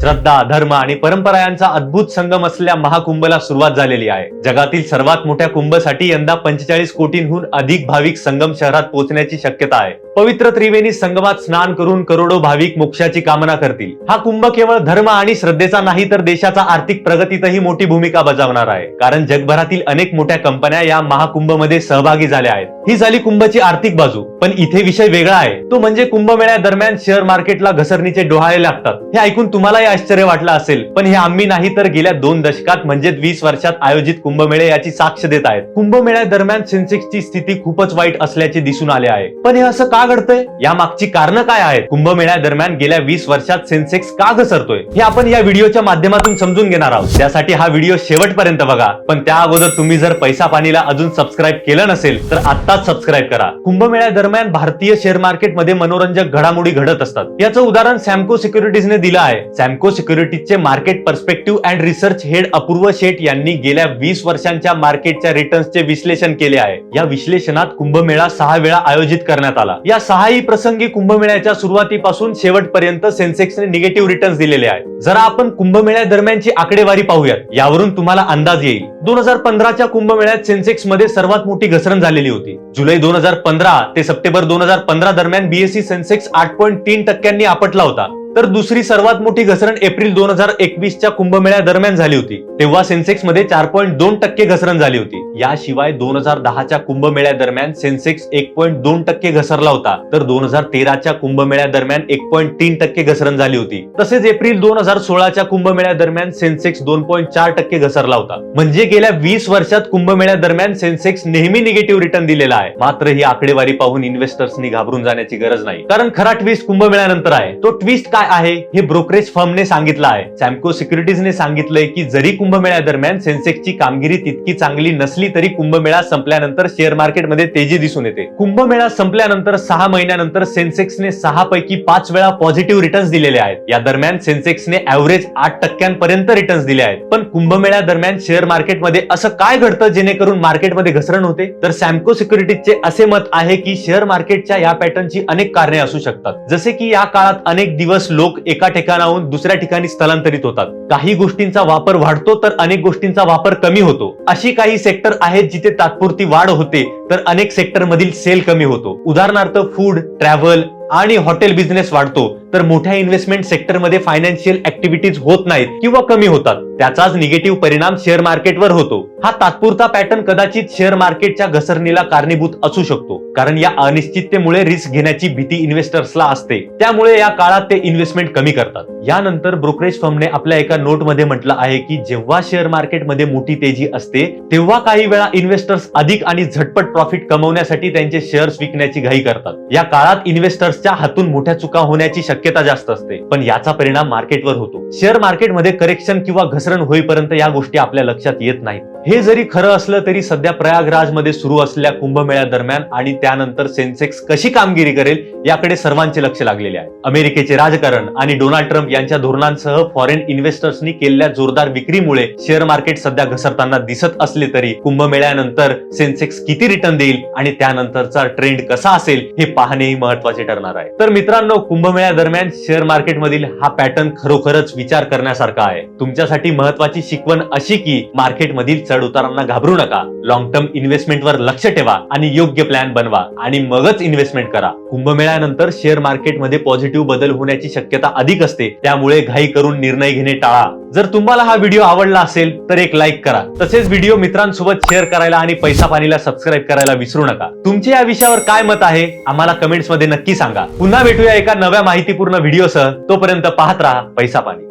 श्रद्धा धर्म आणि परंपरा यांचा अद्भुत संगम असलेल्या महाकुंभला सुरुवात झालेली आहे. जगातील सर्वात मोठ्या कुंभसाठी यंदा पंचेचाळीस कोटींहून अधिक भाविक संगम शहरात पोहोचण्याची शक्यता आहे. पवित्र त्रिवेणी संगमात स्नान करून करोडो भाविक मोक्षाची कामना करतील. हा कुंभ केवळ धर्म आणि श्रद्धेचा नाही तर देशाचा आर्थिक प्रगतीतही मोठी भूमिका बजावणार आहे. कारण जगभरातील अनेक मोठ्या कंपन्या या महाकुंभमध्ये सहभागी झाल्या आहेत. ही झाली कुंभची आर्थिक बाजू. पण इथे विषय वेगळा आहे. तो म्हणजे कुंभमेळ्या दरम्यान शेअर मार्केटला घसरणीचे डोहाळे लागतात. हे ऐकून तुम्हालाही आश्चर्य वाटलं असेल. पण हे आम्ही नाही तर गेल्या दोन दशकात म्हणजे वीस वर्षात आयोजित कुंभमेळे याची साक्ष देत आहेत. कुंभमेळ्या दरम्यान सेन्सेक्सची स्थिती खूपच वाईट असल्याचे दिसून आले आहे. पण हे असं का घडतंय? या मागची कारण काय आहेत? कुंभमेळ्या दरम्यान गेल्या वीस वर्षात सेन्सेक्स का घसरतोय? हे आपण या व्हिडिओच्या माध्यमातून समजून घेणार आहोत. त्यासाठी हा व्हिडिओ शेवटपर्यंत बघा. पण त्या अगोदर तुम्ही जर पैसा पाणीला अजून सबस्क्राईब केलं नसेल तर आत्ताच सबस्क्राईब करा. कुंभमेळ्या दरम्यान भारतीय शेअर मार्केटमध्ये मनोरंजक घडामोडी घडत असतात. याचं उदाहरण सॅमको सिक्युरिटीजने दिलं आहे. Samco सिक्युरिटीजचे market perspective and research head Apurva Sheth यांनी गेल्या वीस वर्षांच्या मार्केटच्या रिटर्न्सचे विश्लेषण केले आहे. या विश्लेषणात कुंभमेळा सहा वेळा आयोजित करण्यात आला. या सहाही प्रसंगी कुंभमेळ्याच्या सुरुवातीपासून शेवटपर्यंत सेन्सेक्सने निगेटिव्ह रिटर्न्स दिलेले आहेत. जरा आपण कुंभमेळ्या दरम्यानची आकडेवारी पाहूयात. यावरून तुम्हाला अंदाज येईल. दोन हजार पंधराच्या कुंभमेळ्यात सेन्सेक्समध्ये सर्वात मोठी घसरण झालेली होती. जुलै दोन हजार पंधरा ते सप्टेंबर दोन हजार पंधरा दरम्यान बीएससी सेन्सेक्स आठ पॉईंट तीन टक्क्यांनी आपटला होता. तर दुसरी सर्वात मोठी घसरण एप्रिल दोन हजार एकवीसच्या कुंभमेळ्या दरम्यान झाली होती. तेव्हा सेन्सेक्समध्ये चार पॉईंट दोन टक्के घसरण झाली होती. याशिवाय दोन हजार दहाच्या कुंभमेळ्या दरम्यान सेन्सेक्स एक पॉईंट दोन टक्के घसरला होता. तर दोन हजार तेराच्या कुंभमेळ्या दरम्यान एक पॉईंट तीन टक्के घसरण झाली होती. तसेच एप्रिल दोन हजार सोळाच्या कुंभमेळ्या दरम्यान सेन्सेक्स दोन पॉईंट चार टक्के घसरला होता. म्हणजे गेल्या वीस वर्षात कुंभमेळ्या दरम्यान सेन्सेक्स नेहमी निगेटिव्ह रिटर्न दिलेला आहे. मात्र ही आकडेवारी पाहून इन्व्हेस्टर्सनी घाबरून जाण्याची गरज नाही. कारण खरा ट्विस्ट कुंभमेळ्यानंतर आहे. तो ट्विस्ट काय आहे हे ब्रोकरेज फर्मने सांगितलं आहे. सॅमको सिक्युरिटीजने सांगितलंय की जरी कुंभमेळ्या दरम्यान सेन्सेक्सची कामगिरी तितकी चांगली नसली तरी कुंभमेळा संपल्यानंतर शेअर मार्केटमध्ये तेजी दिसून येते. कुंभमेळा संपल्यानंतर सहा महिन्यानंतर सेन्सेक्सने सहा पैकी पाच वेळा पॉझिटिव्ह रिटर्न्स दिलेले आहेत. या दरम्यान सेन्सेक्सने ऍव्हरेज आठ टक्क्यांपर्यंत रिटर्न्स दिले आहेत. पण कुंभमेळ्या दरम्यान शेअर मार्केटमध्ये असं काय घडतं जेणेकरून मार्केटमध्ये घसरण होते? तर सॅमको सिक्युरिटीजचे असे मत आहे की शेअर मार्केटच्या या पॅटर्नची अनेक कारणे असू शकतात. जसे की या काळात अनेक दिवस लोक एका ठिकाणाहून दुसऱ्या ठिकाणी स्थलांतरित होतात. काही गोष्टींचा वापर वाढतो तर अनेक गोष्टींचा वापर कमी होतो. अशी काही सेक्टर आहेत जिथे तात्पुरती वाढ होते तर अनेक सेक्टर मधील सेल कमी होतो. उदाहरणार्थ फूड ट्रॅव्हल आणि हॉटेल बिझनेस वाढतो. तर मोठ्या इन्व्हेस्टमेंट सेक्टरमध्ये फायनान्शियल ऍक्टिव्हिटीज होत नाहीत किंवा कमी होतात. त्याचाच निगेटिव्ह परिणाम शेअर मार्केटवर होतो. हा तात्पुरता पॅटर्न कदाचित शेअर मार्केटच्या घसरणीला कारणीभूत असू शकतो. कारण या अनिश्चिततेमुळे रिस्क घेण्याची भीती इन्व्हेस्टर्सला असते. त्यामुळे या काळात ते इन्व्हेस्टमेंट कमी करतात. यानंतर ब्रोकरेज फर्मने आपल्या एका नोटमध्ये म्हटलं आहे की जेव्हा शेअर मार्केटमध्ये मोठी तेजी असते तेव्हा काही वेळा इन्व्हेस्टर्स अधिक आणि झटपट प्रॉफिट कमवण्यासाठी त्यांचे शेअर्स विकण्याची घाई करतात. या काळात इन्व्हेस्टर्सच्या हातून मोठ्या चुका होण्याची शक्यता शक्यता जास्त असते. पण याचा परिणाम मार्केटवर होतो. शेअर मार्केटमध्ये करेक्शन किंवा घसरण होईपर्यंत या गोष्टी आपल्या लक्षात येत नाहीत. हे जरी खरं असलं तरी सध्या प्रयागराजमध्ये सुरू असलेल्या कुंभमेळ्या दरम्यान आणि त्यानंतर सेन्सेक्स कशी कामगिरी करेल याकडे सर्वांचे लक्ष लागलेले आहे. अमेरिकेचे राजकारण आणि डोनाल्ड ट्रम्प यांच्या धोरणांसह फॉरेन इन्व्हेस्टर्सनी केलेल्या जोरदार विक्रीमुळे शेअर मार्केट सध्या घसरताना दिसत असले तरी कुंभमेळ्यानंतर सेन्सेक्स किती रिटर्न देईल आणि त्यानंतरचा ट्रेंड कसा असेल हे पाहणेही महत्त्वाचे ठरणार आहे. तर मित्रांनो कुंभमेळ्या दरम्यान शेअर मार्केटमधील हा पॅटर्न खरोखरच विचार करण्यासारखा आहे. तुमच्यासाठी महत्वाची शिकवण अशी की मार्केटमधील चढ उतारांना घाबरू नका. लॉंग टर्म इन्व्हेस्टमेंटवर लक्ष ठेवा आणि योग्य प्लॅन बनवा. आणि मगच इन्व्हेस्टमेंट करा. कुंभमेळ्यानंतर शेअर मार्केटमध्ये पॉझिटिव्ह बदल होण्याची शक्यता अधिक असते. त्यामुळे घाई करून निर्णय घेणे टाळा. जर तुम्हाला हा व्हिडिओ आवडला असेल तर एक लाईक करा. तसेच व्हिडिओ मित्रांसोबत शेअर करायला आणि पैसा पाणीला सबस्क्राईब करायला विसरू नका. तुमचे या विषयावर काय मत आहे आम्हाला कमेंट्समध्ये नक्की सांगा. पुन्हा भेटूया एका नव्या माहितीपूर्ण व्हिडिओसह तोपर्यंत पाहत राहा पैसा पाणी.